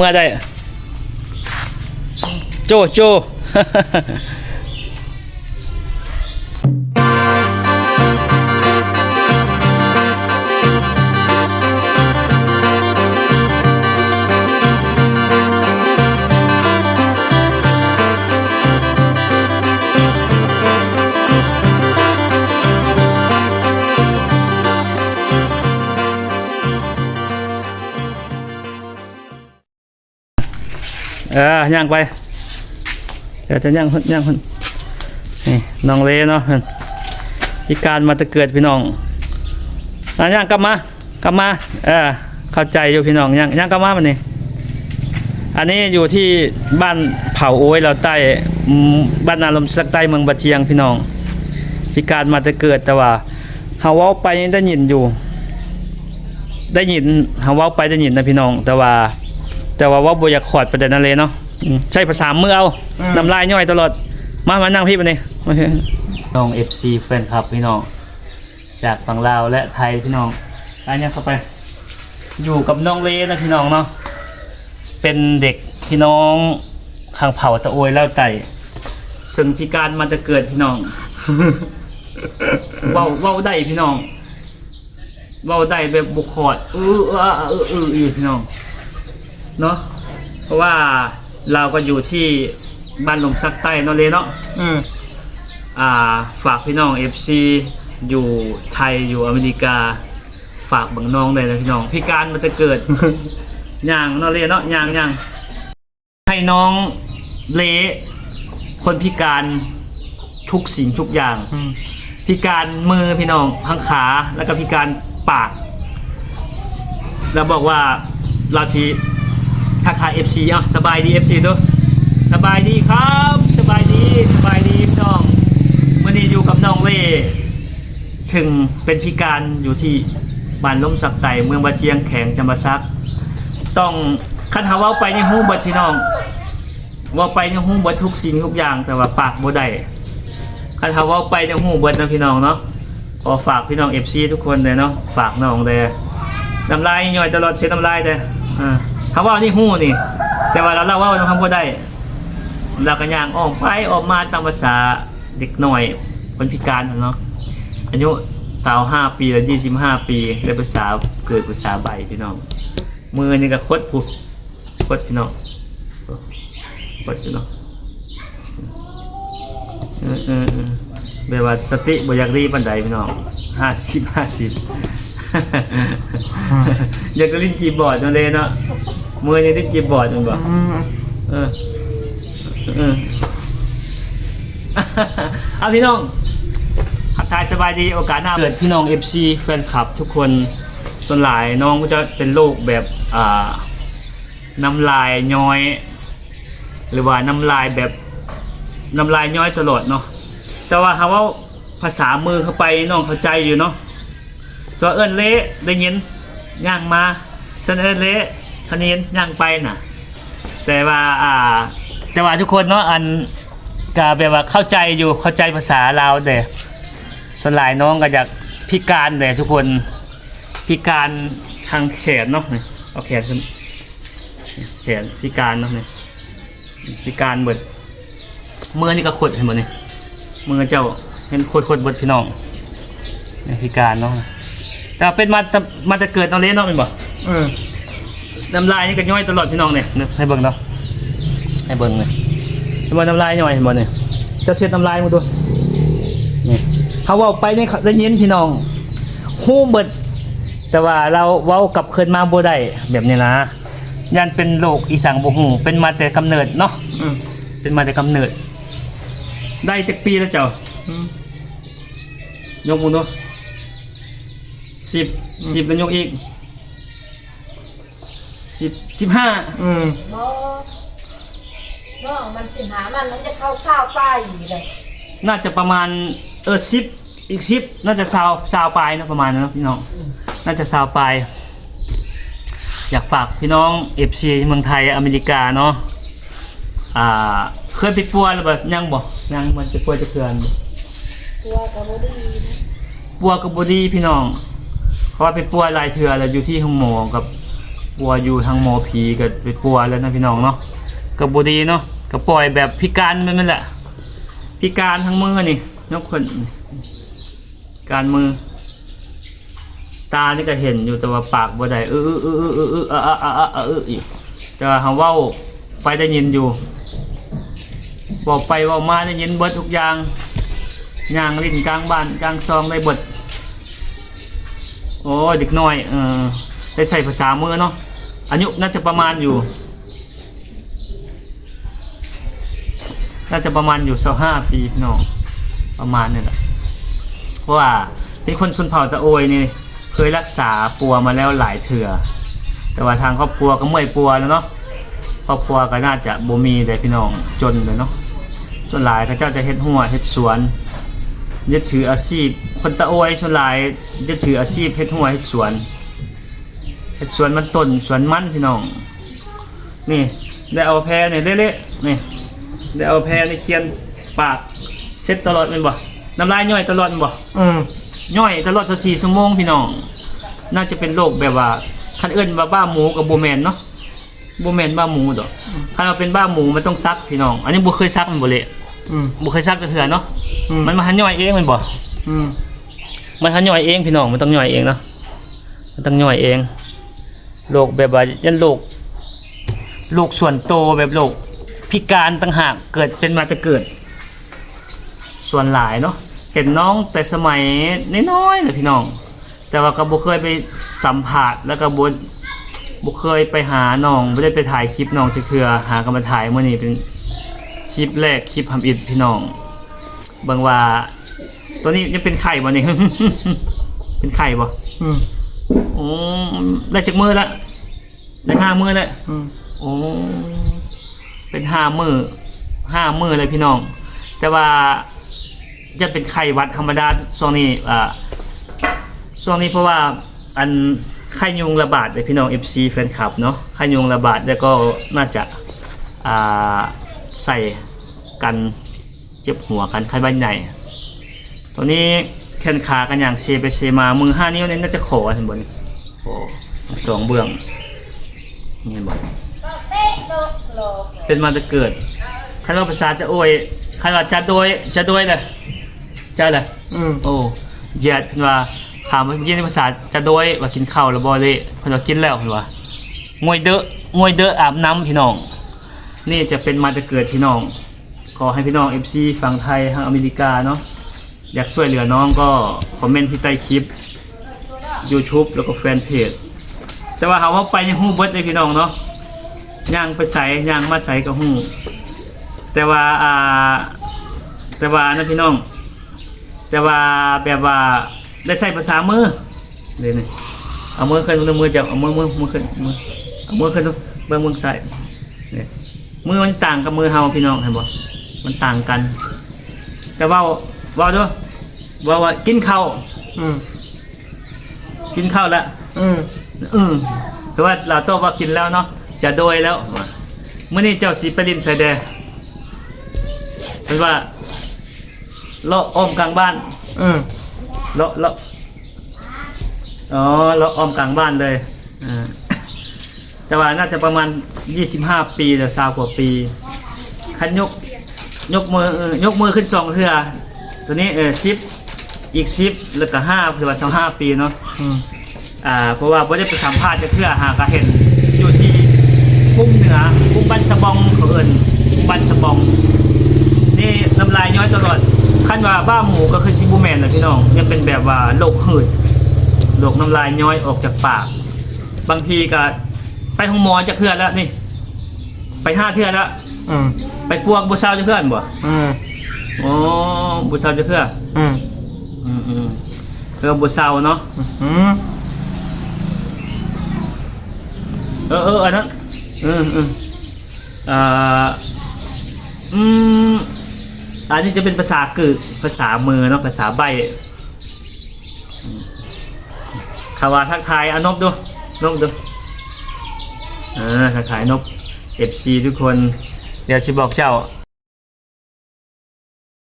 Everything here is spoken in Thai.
เมื่อได้ โจ โจ เออย่างไปเดี๋ยวจะย่างคนย่างคนนี่น้องเลเนาะพิ่นพิการมาตะเกิดพี่น้องอะย่างกลับมากลับมาเออเข้าใจอยู่พี่น้องย่างย่างกลับมามันนี่อันนี้อยู่ที่บ้านเผาโอ้ยเราใต้บ้านนาลมสักใต้เมืองบะเจียงพี่น้อง พิการมาตะเกิดแต่ว่าเฮาเว้าไปได้ยินอยู่ ได้ยินเฮาเว้าไปได้ยินนะพี่น้อง แต่ว่า แต่ว่าเว่าบ่อยากขอดประเด็นนั้นเลยเนาะอืมใช้ภาษามือเอาน้ำลายย่อยตลอด มามานั่งพี่มานี่น้อง FC แฟนคลับพี่น้อง จากฝั่งลาวและไทยพี่น้องอันนี้เข้าไป อยู่กับน้องเลนะพี่น้องเนาะเป็นเด็กพี่น้องข้างเผาตะโอยแล้วไต่ซึ่งพิการมันจะเกิดพี่น้อง เว้าเว้าได้พี่น้อง เว้าได้แบบบุคอดเออเออเออเอออยู่พี่น้อง เนาะเพราะว่าเราก็อยู่ที่บ้านลมซักใต้เนอะเลยเนาะอืมอ่าฝากพี่น้อง FC อยู่ไทยอยู่อเมริกา ฝากเบังน้องเลยนะพี่น้องพิการมันจะเกิด ย่างเนอะเลยเนาะย่างย่างให้น้องเละคนพิการทุกสิ่งทุกอย่าง อืมพิการมือพี่น้องทั้งขาแล้วก็พิการปาก แล้วบอกว่าเราชี ทักทาย FC อะสบายดี FC ดูสบายดีครับ สบายดีสบายดีพี่น้องวันนี้อยู่กับน้องเล่ถึงเป็นพิการอยู่ที่บ้านล้มสักไตเมืองบาเจียงแข็งจำปาซัก ต้องคันหาว่าไปในหูเบิดพี่น้องว่าไปในหูเบิดทุกสิ่งทุกอย่างแต่ว่าปากบ่ได้คันเขาว่าไปในหูเบิดนะพี่น้องเนาะขอฝากพี่น้องเอฟซีทุกคนเลยเนาะฝากน้องเลยน้ำลายย่อยตลอดเสียน้ำลายเลยอ่า เขาเว่านี่หูนี่ แต่ว่าเราเล่าว่าเราทำบ่ได้เราก็ย่างออกไปออกมาตามภาษาเด็กหน่อยคนพิการน่ะเนาะอายุสาวห้าปีหรือยี่สิบห้าปีได้ภาษาเกิดภาษาใบพี่น้องมือนี่ก็คดผู้คดพี่น้องคดพี่น้องเออเออเออแบบว่าสติบ่อยากรีบปันใดพี่น้องห้าสิบห้าสิบอยากจะเล่นคีย์บอร์ดนั่นเลยเนาะ มือนี่เล่นคีย์บอร์ดมันบอกอืมเออเออเอาพี่น้องทักทายสบายดีโอกาสหน้าเกิดพี่น้อง FC แฟนคลับทุกคนส่วนหลายน้องก็จะเป็นโรคแบบอ่าน้ำลายย้อย หรือว่าน้ำลายแบบน้ำลายย้อยตลอดเนาะแต่ว่าคำว่าภาษามือเข้าไปน้องเข้าใจอยู่เนาะส่วนเอิ้นเละได้ยินย่างมาส่วนเอิ้นเละ คันนี้ย่างไปน่ะแต่ว่าอ่า แต่ว่าทุกคนเนาะอันก็แบบว่าเข้าใจอยู่เข้าใจภาษาลาวแต่สลายน้องก็อยากพิการแต่ทุกคนพิการทางแขนเนาะเอาแขนขึ้นแขนพิการเนาะนี่พิการเบิดมือนี่ก็ขดเห็นบ่นี่มือเจ้าเห็นขดขดเบิดพี่น้องนี่พิการเนาะแต่เป็นมาแต่มาแต่เกิดเนาะเล่นเนาะเป็นบ่อืม น้ำลายนี่ก็ย่อยตลอดพี่น้องเนี่ยเนี่ยให้เบิ่งเนาะให้เบิ่งเลยเห็นบ่น้ำลายย่อยเห็นบ่เนี่ยจะเช็ดน้ำลายมึงดูนี่เขาเว้าไปนี่เขาได้ยินพี่น้องฮู้เบิดแต่ว่าเราเว้ากลับคืนมาบ่ได้แบบนี้นะยันเป็นโรคอีสังบ่ฮู้เป็นมาแต่กำเนิดเนาะอืมเป็นมาแต่กำเนิด ได้จักปีแล้วเจ้าอืมยกมือดูสิบสิบแล้วยกอีก สิบสิบห้าอืมน้องน้องมันสิหามันมันจะเข้าเศร้าป้ายอยู่เลยน่าจะประมาณเออสิบอีกสิบน่าจะซาวซาวปลายนะประมาณนั้นนะพี่น้องน่าจะซาวปลายอยากฝากพี่น้องเอฟซีเมืองไทยอเมริกาเนาะอ่าเคยไปปัวหรือเปล่ายังบ่ยังมันไปปัวจะเถื่อนบ่ตัวกับบดีนะปัวกับบอดี้พี่น้องเขาว่าไปปัวหลายเถื่อแล้วอยู่ที่ห้องหมอกับ ปัวอยู่ทางหมอผีก็ไปปัวแล้วนะพี่น้องเนาะก็บ่ดีเนาะก็ปล่อยแบบพิการมันนั่นแหละพิการทั้งมือนี่ยกคนการมือ ตานี่ก็เห็นอยู่แต่ว่าปากบ่ได้เออเออเออเออเออเออเออเออเออเอออีกแต่ว่าเว้าไปได้ยินอยู่บอกไปเว้ามาได้ยินเบิดทุกอย่างย่างลิ้นกลางบ้านกลางซองได้เบิดโอ้เด็กน้อยเออได้ใส่ภาษามือเนาะ อายุน่าจะประมาณอยู่ น่าจะประมาณอยู่สักห้าปีพี่น้องประมาณนี่แหละเพราะว่าเป็นคนชนเผ่าตะโอยนี่เคยรักษาปัวมาแล้วหลายเถื่อ แต่ว่าทางครอบครัวก็เมื่อยปัวแล้วเนาะครอบครัวก็น่าจะบ่มีแต่พี่น้องจนเลยเนาะจนหลายเขาเจ้าจะเฮ็ดหัวเฮ็ดสวนยึดถืออาชีพ คนตะโอยส่วนหลายยึดถืออาชีพเฮ็ดหัวเฮ็ดสวน เฮ็ดสวนมันต้นสวนมันพี่น้อง นี่ ได้เอาแพรเนี่ยเละๆนี่ได้เอาแพรในเคียนปากเซ็ตตลอดแมันบ่น้ำลายย่อยตลอดแม่นบ่อืมย่อยตลอด24ชั่วโมงพี่น้อง น่าจะเป็นโรคแบบว่าคันเอิ้นว่าบ้าหมูกับบ่แม่นเนาะบ่แม่นบ้าหมูดอกคันว่าเป็นบ้าหมูมันต้องซักพี่น้อง อันนี้บ่เคยซักมันบ่เละอืมบ่เคยซักจักเทื่อเนาะอืมมันมาหันย่อยเองแมันบ่อืมมันหันย่อยเองพี่น้องมันต้องย่อยเองเนาะมันต้องย่อยเอง โรคแบบว่ายันโรคโรคส่วนโตแบบโรคพิการต่างหากเกิดเป็นมาแต่เกิด ส่วนหลายเนาะเห็นน้องแต่สมัยน้อยๆเลยพี่น้อง แต่ว่าก็บ่เคยไปสัมผัสแล้วก็บ่บ่เคยไปหาน้องบ่ได้ไปถ่ายคลิปน้องจะเคือหากันมาถ่ายเมื้อนี้เป็นคลิปแรกคลิปทำอิดพี่น้องบิ่งว่าตัวนี้ยังเป็นไข่บ่นี่ยเป็นไข่บ่ โอ้ได้จากมือละได้ห้ามือแล้วอืมโอ้เป็นห้ามือห้ามือเลยพี่น้อง แต่ว่าจะเป็นไข้หวัดธรรมดาช่วงนี้อ่าช่วงนี้เพราะว่าอันไข้ยุงระบาดเลยพี่น้อง FC แฟนคลับเนาะไข้ยุงระบาดแล้วก็น่าจะอ่าใส่กันเจ็บหัวกันไข้บ้านใหญ่ตัวนี้ แขนขากันอย่างเซไปเซมา มือห้านิ้วนี่น่าจะขอเห็นบนโอ้สองเบื้องนี่เห็นบเป๊ะโลกโลกเป็นมาแต่เกิดคันว่าภาษาจะโอยคันว่าจะโดยจะโดยเลยจะเลยอืมโอ้เหยียดเพิ่นว่าถามว่าเมื่อกี้ในภาษาจะโดยว่ากินข้าวแล้วบ่เลยเพิ่นว่ากินแล้วเพิ่นว่างวยเด้องวยเด้ออาบน้ำพี่น้อง นี่จะเป็นมาแต่เกิดพี่น้องขอให้พี่น้อง FC ฝั่งไทยทางอเมริกาเนาะ อยากช่วยเหลือน้องก็คอมเมนต์ที่ใต้คลิป YouTube แล้วก็แฟนเพจ แต่ว่าเขาว่าไปในหูเบิดเลยพี่น้องเนาะย่างไปใส่ย่างมาใส่กับหูแต่ว่าอ่าแต่ว่านะพี่น้อง แต่ว่าแบบว่าได้ใส่ภาษามือเลยนี่เอามือขึ้นเอมือจับเอามือมือมือขึ้นมือเอามือขึ้นเบิ่งมือใส่เนี่ยมือมันต่างกับมือเฮาพี่น้องเห็นบ่มันต่างกัน แต่ว่า ว่าด้วยว่าว่ากินข้าวอืมกินข้าวแล้วอืมอืมคือว่าเราโตว่ากินแล้วเนาะจะโดยแล้วเมื่อนี้เจ้าสีไปดินใส่แดงเป็นว่าเลาะอ้อมกลางบ้านอืมเลาะเลาะอ๋อเลาะอ้อมกลางบ้านเลยอ่าแต่ว่าน่าจะประมาณ 25 ปีหรือสาวกว่าปี คันยก ยกมือเออยกมือขึ้นสองเทือ ตัวนี้เออซิปอีกซิปแล้วก็ห้าคือว่าสองห้าปีเนาะอืมอ่าเพราะว่าบ่ได้ไปสัมภาษณ์จะเพื่อหากเห็นอยู่ที่คุ้มเหนือคุ้มบ้านสะบองเขาเอิ้นคุ้มบ้านสะบอง นี่น้ำลายย้อยตลอดคันว่าบ้าหมูก็คือซิบูแมนนะพี่น้องยังเป็นแบบว่าโรคหืดโรคน้ำลายย้อยออกจากปาก บางทีก็ไปห้องหมอจะเพื่อแล้วนี่ ไปห้าเทื่อแล้วอืมไปปวกบุษาวจะเพื่อนบ่อืม อ๋อบุษาวจะเพื่ออืมอืมอืมเพื่อบุษาวเนาะอืมเออเอออันนั้นเออเอออ่าอืมอันนี้จะเป็นภาษากึกภาษามือเนาะภาษาใบอืมคาวาทักทายอานบดูนบดูเออทักทายนบ FC ทุกคน เดี๋ยวจะบอกเจ้า